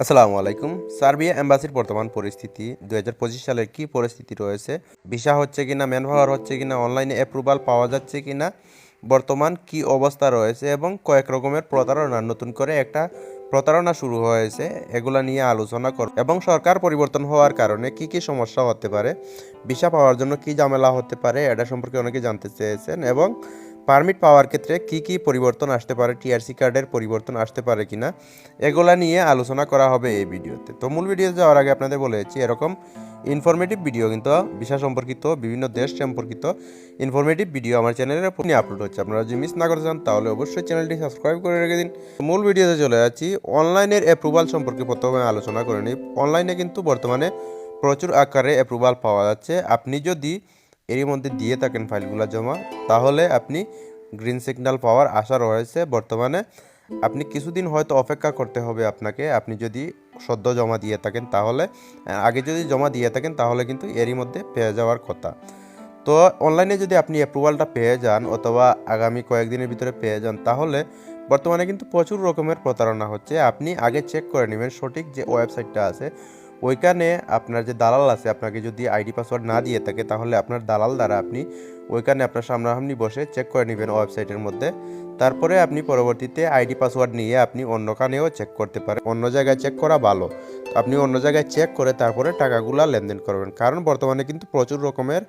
আসসালামু আলাইকুম। সার্বিয়া এম্বাসির বর্তমান পরিস্থিতি দু হাজার পঁচিশ সালের কি পরিস্থিতি রয়েছে? ভিসা হচ্ছে কিনা ম্যান পাওয়ার হচ্ছে কিনা, অনলাইনে অ্যাপ্রুভাল পাওয়া যাচ্ছে কিনা, বর্তমান কি অবস্থা রয়েছে এবং কয়েক রকমের প্রতারণা, নতুন করে একটা প্রতারণা শুরু হয়েছে, এগুলা নিয়ে আলোচনা কর এবং সরকার পরিবর্তন হওয়ার কারণে কি কি সমস্যা হতে পারে, ভিসা পাওয়ার জন্য কি ঝামেলা হতে পারে, এটা সম্পর্কে অনেকে জানতে চেয়েছেন এবং পারমিট পাওয়ার ক্ষেত্রে কি কি পরিবর্তন আসতে পারে, টিআরসি কার্ডের পরিবর্তন আসতে পারে কিনা, এগুলা নিয়ে আলোচনা করা হবে এই ভিডিওতে। তো মূল ভিডিও যাওয়ার আগে আপনাদের বলেছি এরকম ইনফরমেটিভ ভিডিও কিন্তু ভিসা সম্পর্কিত, বিভিন্ন দেশ সম্পর্কিত ইনফরমেটিভ ভিডিও আমার চ্যানেলের উপর নিয়ে আপলোড হচ্ছে। আপনারা যদি মিস না করতে চান, তাহলে অবশ্যই চ্যানেলটি সাবস্ক্রাইব করে রেখে দিন। মূল ভিডিওতে চলে যাচ্ছি অনলাইনের অ্যাপ্রুভাল সম্পর্কে প্রথমে আলোচনা করে নিই। অনলাইনে কিন্তু বর্তমানে প্রচুর আকারে অ্যাপ্রুভাল পাওয়া যাচ্ছে। আপনি যদি এরই মধ্যে দিয়ে থাকেন ফাইলগুলো জমা। তাহলে আপনি গ্রিন সিগন্যাল পাওয়ার আশা রয়েছে বর্তমানে। আপনি কিছুদিন হয়তো অপেক্ষা করতে হবে আপনাকে। আপনি যদি সদ্য জমা দিয়ে থাকেন তাহলে আগে যদি জমা দিয়ে থাকেন তাহলে কিন্তু এরই মধ্যে পেয়ে যাওয়ার কথা। তো অনলাইনে যদি আপনি অ্যাপ্রুভালটা পেয়ে যান অথবা আগামী কয়েকদিনের ভিতরে পেয়ে যান, তাহলে বর্তমানে কিন্তু প্রচুর রকমের প্রতারণা হচ্ছে। আপনি আগে চেক করে নেবেন সঠিক যে ওয়েবসাইটটা আছে ওইখানে আপনার যে দালাল আছে, আপনাকে যদি আইডি পাসওয়ার্ড না দিয়ে থাকে, তাহলে আপনার দালাল দ্বারা আপনি ওইখানে আপনার সামনাসামনি বসে চেক করে নেবেন ওয়েবসাইটের মধ্যে। তারপরে আপনি পরবর্তীতে আইডি পাসওয়ার্ড নিয়ে আপনি অন্য কানেও চেক করতে পারেন। অন্য জায়গায় চেক করা ভালো। আপনি অন্য জায়গায় চেক করে তারপরে টাকাগুলো লেনদেন করবেন। কারণ বর্তমানে কিন্তু প্রচুর রকমের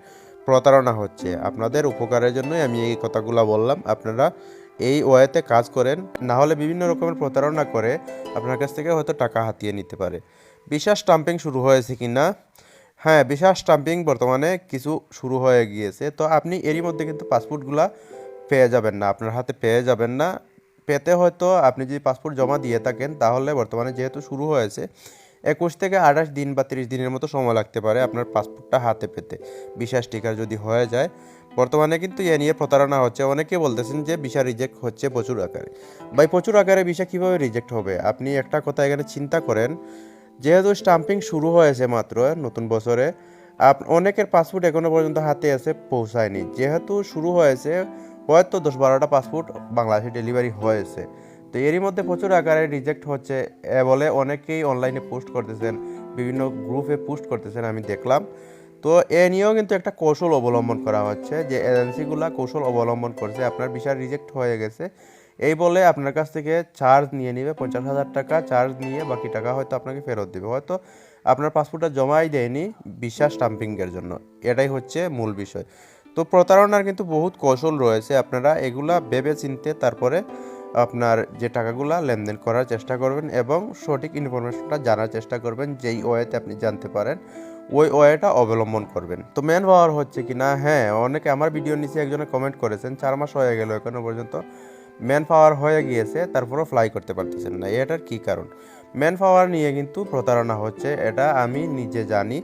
প্রতারণা হচ্ছে। আপনাদের উপকারের জন্যই আমি এই কথাগুলো বললাম। আপনারা এই ওয়েতে কাজ করেন। না হলে বিভিন্ন রকমের প্রতারণা করে আপনার কাছ থেকে হয়তো টাকা হাতিয়ে নিতে পারে। বিশাস স্টাম্পিং শুরু হয়েছে কি না? হ্যাঁ বিশাস স্টাম্পিং বর্তমানে কিছু শুরু হয়ে গিয়েছে। তো আপনি এরই মধ্যে কিন্তু পাসপোর্টগুলা পেয়ে যাবেন না, আপনার হাতে পেয়ে যাবেন না। পেতে হয়তো আপনি যদি পাসপোর্ট জমা দিয়ে থাকেন, তাহলে বর্তমানে যেহেতু শুরু হয়েছে, একুশ থেকে আঠাশ দিন বা তিরিশ দিনের মতো সময় লাগতে পারে আপনার পাসপোর্টটা হাতে পেতে। বিশাস টিকার যদি হয়ে যায়, বর্তমানে কিন্তু এ নিয়ে প্রতারণা হচ্ছে। অনেকে বলতেছেন যে ভিসা রিজেক্ট হচ্ছে প্রচুর আকারে। ভাই, প্রচুর আকারে ভিসা কীভাবে রিজেক্ট হবে? আপনি একটা কথা এখানে চিন্তা করেন যেহেতু স্টাম্পিং শুরু হয়েছে মাত্র নতুন বছরে, আপ অনেকের পাসপোর্ট এখনও পর্যন্ত হাতে এসে পৌঁছায়নি। যেহেতু শুরু হয়েছে, হয়তো দশ বারোটা পাসপোর্ট বাংলাদেশে ডেলিভারি হয়েছে। তো এরই মধ্যে প্রচুর আকারে রিজেক্ট হচ্ছে বলে অনেকেই অনলাইনে পোস্ট করতেছেন, বিভিন্ন গ্রুপে পোস্ট করতেছেন, আমি দেখলাম। তো এ নিয়েও কিন্তু একটা কৌশল অবলম্বন করা হচ্ছে যে এজেন্সিগুলো কৌশল অবলম্বন করছে, আপনার ভিসা রিজেক্ট হয়ে গেছে এই বলে আপনার কাছ থেকে চার্জ নিয়ে নেবে, পঞ্চাশ হাজার টাকা চার্জ নিয়ে বাকি টাকা হয়তো আপনাকে ফেরত দেবে। হয়তো আপনার পাসপোর্টটা জমাই দেয়নি বিশ্বাস স্টাম্পিংয়ের জন্য। এটাই হচ্ছে মূল বিষয়। তো প্রতারণার কিন্তু বহুত কৌশল রয়েছে। আপনারা এগুলা ভেবে চিনতে তারপরে আপনার যে টাকাগুলা লেনদেন করার চেষ্টা করবেন এবং সঠিক ইনফরমেশনটা জানার চেষ্টা করবেন যেই ওয়েতে আপনি জানতে পারেন, ওই ওয়েটা অবলম্বন করবেন। তো মেন পাওয়ার হচ্ছে কি না? হ্যাঁ অনেকে আমার ভিডিও নিচে একজনে কমেন্ট করেছেন, চার মাস হয়ে গেল এখনও পর্যন্ত। ম্যান পাওয়ার হয়ে গিয়েছে, তারপরও ফ্লাই করতে পারতেছেন না। এটার কি কারণ? ম্যান পাওয়ার নিয়ে কিন্তু প্রতারণা হচ্ছে, এটা আমি নিজে জানি।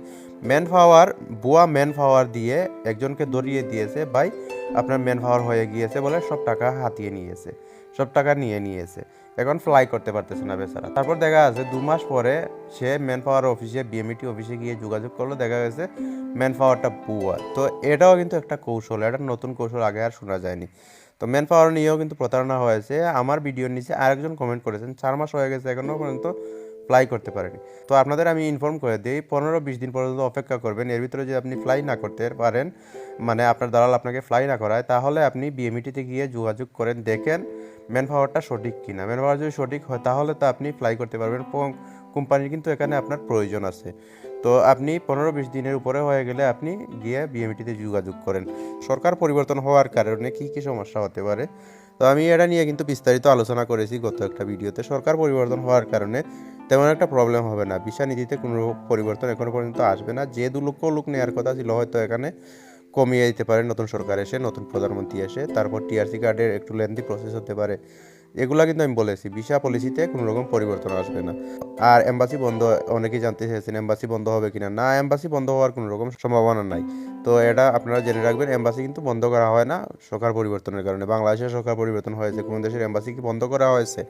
ম্যান পাওয়ার বুয়া ম্যান পাওয়ার দিয়ে একজনকে ধরিয়ে দিয়েছে, ভাই, আপনার ম্যান পাওয়ার হয়ে গিয়েছে বলে সব টাকা হাতিয়ে নিয়েছে, সব টাকা নিয়ে নিয়েছে। এখন ফ্লাই করতে পারতেছে না বেচারা। তারপর দেখা যাচ্ছে দু মাস পরে সে ম্যান পাওয়ার অফিসে বিএমইটি অফিসে গিয়ে যোগাযোগ করল, দেখা গেছে ম্যান পাওয়ারটা বুয়া। তো এটাও কিন্তু একটা কৌশল, এটা নতুন কৌশল আগে আর শোনা যায়নি। তো ম্যান পাওয়ার নিয়েও কিন্তু প্রতারণা হয়েছে। আমার ভিডিওর নিচে আরেকজন কমেন্ট করেছেন, চার মাস হয়ে গেছে এখনও পর্যন্ত ফ্লাই করতে পারেনি। তো আপনাদের আমি ইনফর্ম করে দিই, পনেরো বিশ দিন পর্যন্ত অপেক্ষা করবেন, এর ভিতরে যদি আপনি ফ্লাই না করতে পারেন মানে আপনার দালাল আপনাকে ফ্লাই না করায়, তাহলে আপনি বিএমইটিতে গিয়ে যোগাযোগ করেন, দেখেন ম্যান পাওয়ারটা সঠিক কিনা। ম্যান পাওয়ার যদি সঠিক হয়, তাহলে তো আপনি ফ্লাই করতে পারবেন কোম্পানির কিন্তু এখানে আপনার প্রয়োজন আছে। তো আপনি পনেরো বিশ দিনের উপরে হয়ে গেলে আপনি গিয়ে বিএমটিতে যোগাযোগ করেন। সরকার পরিবর্তন হওয়ার কারণে কী কী সমস্যা হতে পারে? তো আমি এটা নিয়ে কিন্তু বিস্তারিত আলোচনা করেছি গত একটা ভিডিওতে। সরকার পরিবর্তন হওয়ার কারণে তেমন একটা প্রবলেম হবে না। ভিসা নীতিতে কোনো পরিবর্তন এখনও পর্যন্ত আসবে না। যে দু লক্ষ লোক নেওয়ার কথা ছিল হয়তো এখানে কমিয়ে দিতে পারে। নতুন সরকার এসে, নতুন প্রধানমন্ত্রী এসে, তারপর টিআরসি কার্ডের একটু লেন্দি প্রসেস হতে পারে। এগুলা কিন্তু আমি বলেছি। ভিসা পলিসিতে কোনো রকম পরিবর্তন আসবে না। আর এম্বাসি বন্ধ, অনেকেই জানতে চেয়েছেন এম্বাসি বন্ধ হবে কিনা। না, এম্বাসি বন্ধ হওয়ার কোনো রকম সম্ভাবনা নাই। তো এটা আপনারা জেনে রাখবেন, এম্বাসি কিন্তু বন্ধ করা হয় না সরকার পরিবর্তনের কারণে। বাংলাদেশের সরকার পরিবর্তন হয়েছে, কোন দেশের এম্বাসি কি বন্ধ করা হয়েছে?